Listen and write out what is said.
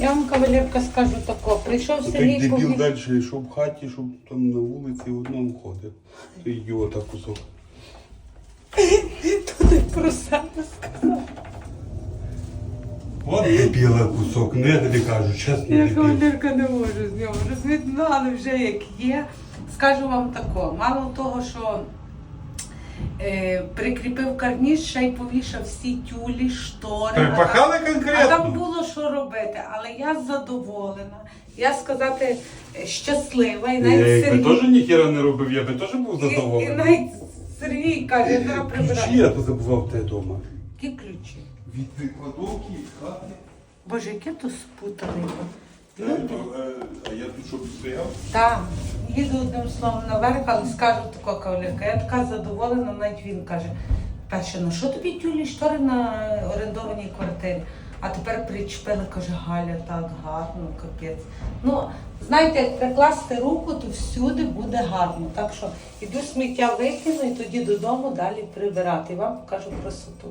Я вам, кавалерка, скажу тако. Прийшов Той Сергій дебіл повів. далі йшов в хаті, щоб там на вулиці в одному ходив. Той ідіота кусок. Туди про себе сказав. От дебіла кусок, не тобі кажу, чесно. Я дебіл. кавалерка не можу з нього. Розумієте, ну але вже як є. Скажу вам тако, мало того, що е, прикріпив карніс, ще й повішав всі тюлі, штори. Припахали А там конкретно? Але я задоволена. Я сказати е, щаслива і Я навіть якби Сергій. теж ніхіра не робив, я би теж був І, і задоволений. навіть Сергій каже, я зараз Ключі прибираю. я позабував те вдома. Які ключі? Від кладовки, від хати. Боже, яке то спутане. Е, А я тут щоб стояв? Так, їду одним словом наверх, але скажу тако кавалерка. Я така задоволена, навіть він каже, перше, ну що тобі тюлі штори на орендованій квартирі? А тепер причпена, каже, Галя, так гарно, капець. Ну, знаєте, як прикласти руку, то всюди буде гарно. Так що іду сміття викину і тоді додому далі прибирати. І вам покажу красоту.